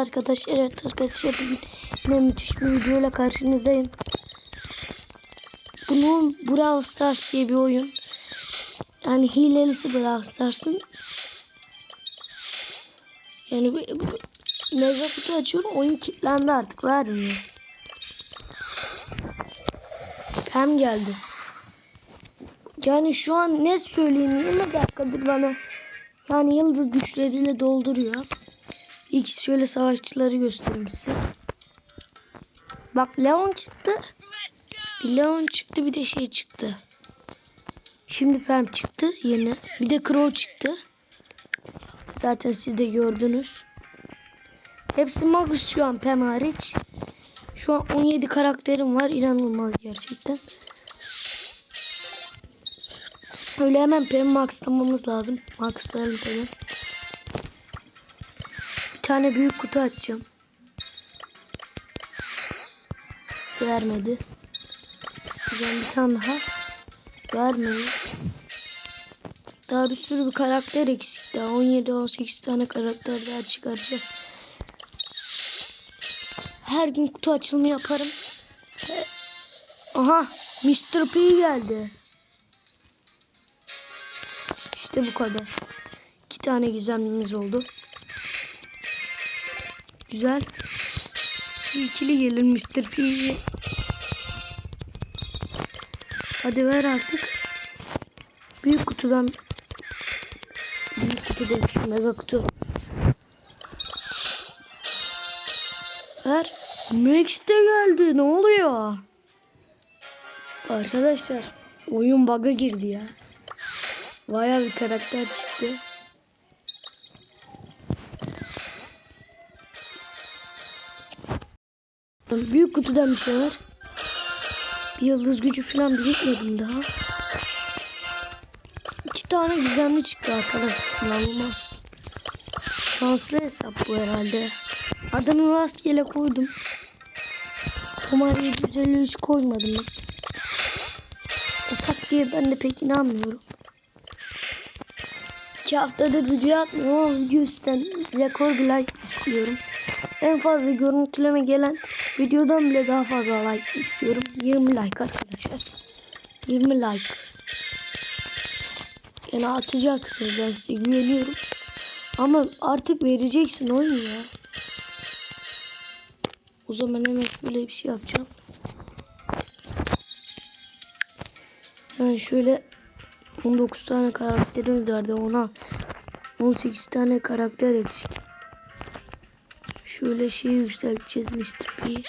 arkadaşlar. Evet arkadaşlar bugün müthiş bir videoyla karşınızdayım. Bunun Brawl Stars diye bir oyun. Yani hilelisi Brawl Stars'ın. Yani bu, bu, mega kutu açıyorum oyun kilitlendi artık vermiyor. Hem geldi. Yani şu an ne söyleyeyim 20 dakikadır bana yani yıldız güçleriyle dolduruyor. İlk şöyle savaşçıları göstereyim size. Bak Leon çıktı. Bir Leon çıktı bir de şey çıktı. Şimdi Pam çıktı yeni. Bir de Crow çıktı. Zaten siz de gördünüz. Hepsi Magus şu an Pam hariç. Şu an 17 karakterim var. İnanılmaz gerçekten. Öyle hemen Pam maxlamamız lazım. Maxlayalım tabii. Tane büyük kutu açacağım. Vermedi. Ben bir tane daha. Vermedi. Daha bir sürü bir karakter eksik daha. 17-18 tane karakter daha çıkaracağız. Her gün kutu açılımı yaparım. Aha Mr. P geldi. İşte bu kadar. İki tane gizemimiz oldu. Güzel. İkili gelir Mr. P. Hadi ver artık. Büyük kutudan büyük kutu demişim mega kutu. Ver. Max de geldi. Ne oluyor? Arkadaşlar oyun bug'a girdi ya. Bayağı bir karakter çıktı. Büyük kutudan bir şey var. Bir yıldız gücü falan birikmedim daha. İki tane gizemli çıktı arkadaşlar. İnanılmaz. Şanslı hesap bu herhalde. Adını rastgele koydum. Umarım 753 koymadım. O taktiğe ben de pek inanmıyorum. İki haftadır video atmıyorum ama video üstten rekor bir like istiyorum. En fazla görüntüleme gelen videodan bile daha fazla like istiyorum. 20 like arkadaşlar. 20 like. Yani atacaksınız ben size güveniyorum. Ama artık vereceksin oyun ya. O zaman hemen şöyle bir şey yapacağım. Hemen şöyle 19 tane karakterimiz vardı ona 18 tane karakter eksik. Şöyle şeyi yükselteceğiz Mr. P.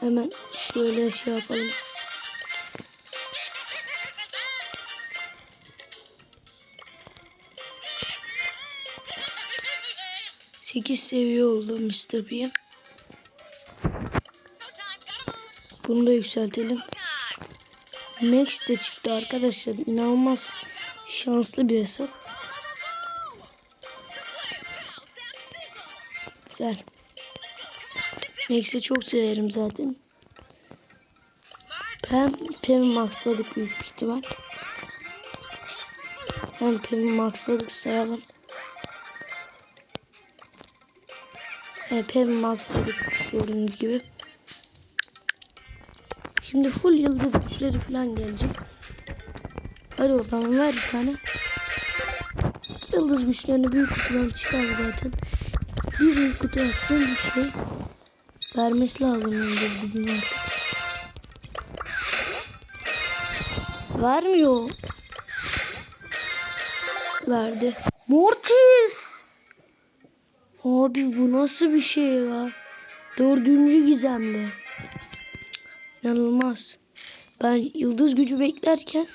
Hemen şöyle şey yapalım. Sekiz seviye oldu Mr. P. Bunu da yükseltelim. Max de çıktı arkadaşlar. İnanılmaz şanslı bir hesap. Güzel. Max'i çok severim zaten. Pem, Pem'i maxladık büyük ihtimal. Hem Pem'i maxladık sayalım. Evet, Pem'i maxladık gördüğünüz gibi. Şimdi full yıldız güçleri falan gelecek. Hadi o zaman ver bir tane. Yıldız güçlerini büyük kutudan çıkar zaten. Bir büyük kutu yapacağım bir şey. Vermesi lazım yıldız gücünü artık. Vermiyor. Verdi. Mortis. Abi bu nasıl bir şey ya? Dördüncü gizemli. İnanılmaz. Ben yıldız gücü beklerken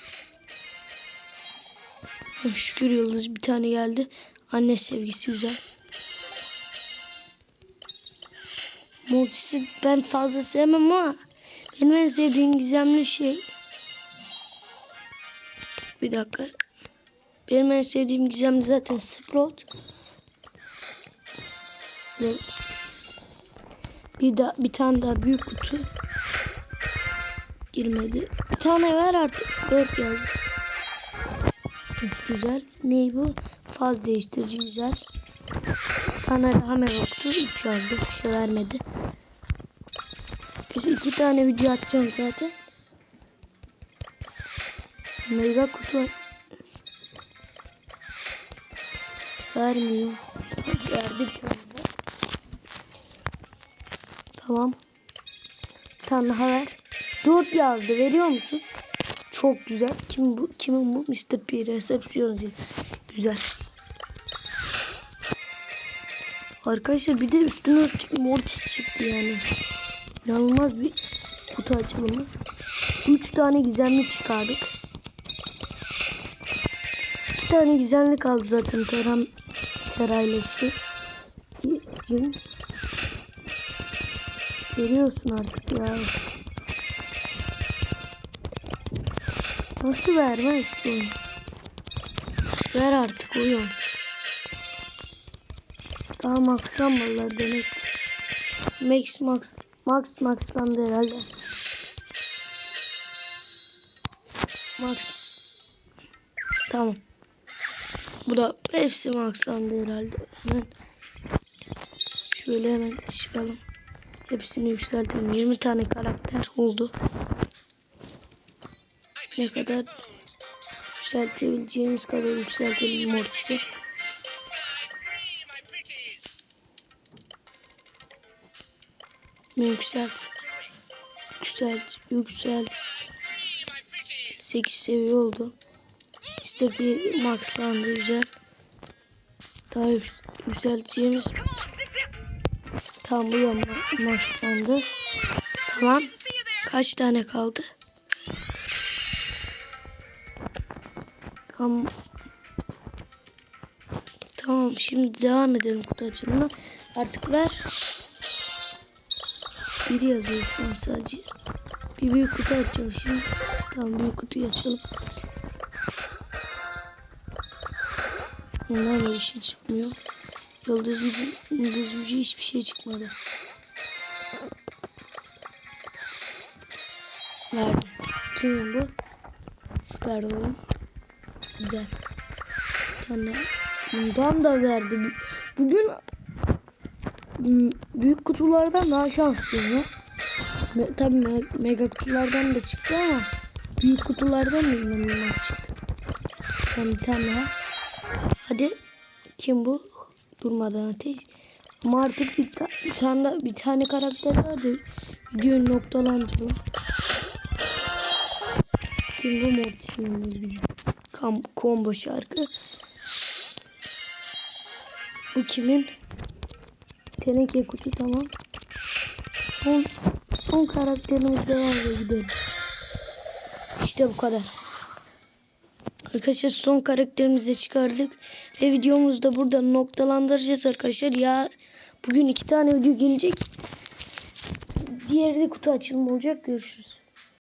şükür yıldız bir tane geldi. Anne sevgisi güzel. Mortis'i ben fazla sevmem ama benim en sevdiğim gizemli şey bir dakika. Benim en sevdiğim gizemli zaten Sprout. Bir daha bir tane daha büyük kutu girmedi. Bir tane ver artık. 4 yazdı. Güzel. Ney bu? Faz değiştirici güzel. Bir tane daha yoktu. 3 yazdı. Bir şey vermedi. Biz iki tane video atacağım zaten. Mega kutu vermiyor. Verdi. Tamam. Tane daha ver. 4 yazdı. Veriyor musun? Çok güzel. Kim bu? Kimin bu? Mr. P. Resepsiyon zil. Güzel. Arkadaşlar bir de üstüne üstlük mortis çıktı yani. İnanılmaz bir kutu açılımı. 3 tane gizemli çıkardık. 2 tane gizemli kaldı zaten Teram Terayleşti. Cin. Görüyorsun artık ya. Nasıl vermez ki? Ver artık oyun. Tamam akşam vallahi demek. Max Max Max Max'landı herhalde. Max. Tamam. Bu da hepsi Max'landı herhalde. Hemen şöyle hemen çıkalım. Hepsini yükseltelim. 20 tane karakter oldu. Ne kadar yükseltebileceğimiz kadar yükseltelim Mortis'i. Yükselt. Yükselt. Yükselt. 8 seviye oldu. İşte bir maxlandı güzel. Daha yük- yükselteceğimiz tam bu da ma- maxlandı. Tamam. Kaç tane kaldı? Tamam. Tamam şimdi devam edelim kutu açılımına. Artık ver. Biri yazıyor şu an sadece. Bir büyük kutu açacağım şimdi. Tamam büyük kutuyu açalım. Ondan da bir şey çıkmıyor. Yıldız gücü, yıldız gücü hiçbir şey çıkmadı. Verdi. Kim bu? Süper oyun. Güzel. Bir tane bundan da verdi. Bu- Bugün büyük kutulardan daha şanslıyım ya. Me, tabii me- mega kutulardan da çıktı ama büyük kutulardan da inanılmaz çıktı. Ben bir tane daha. Hadi. Kim bu? Durmadan ateş. Ama artık bir, ta bir tane bir tane karakter vardı. Videoyu noktalandırıyor. Kim bu yıldız gücü? Kam combo şarkı. Bu kimin? Teneke kutu tamam. Son, son karakterimiz de var ve gidelim. İşte bu kadar. Arkadaşlar son karakterimizi de çıkardık. Ve videomuzu da burada noktalandıracağız arkadaşlar. Ya bugün iki tane video gelecek. Diğeri de kutu açılımı olacak. Görüşürüz.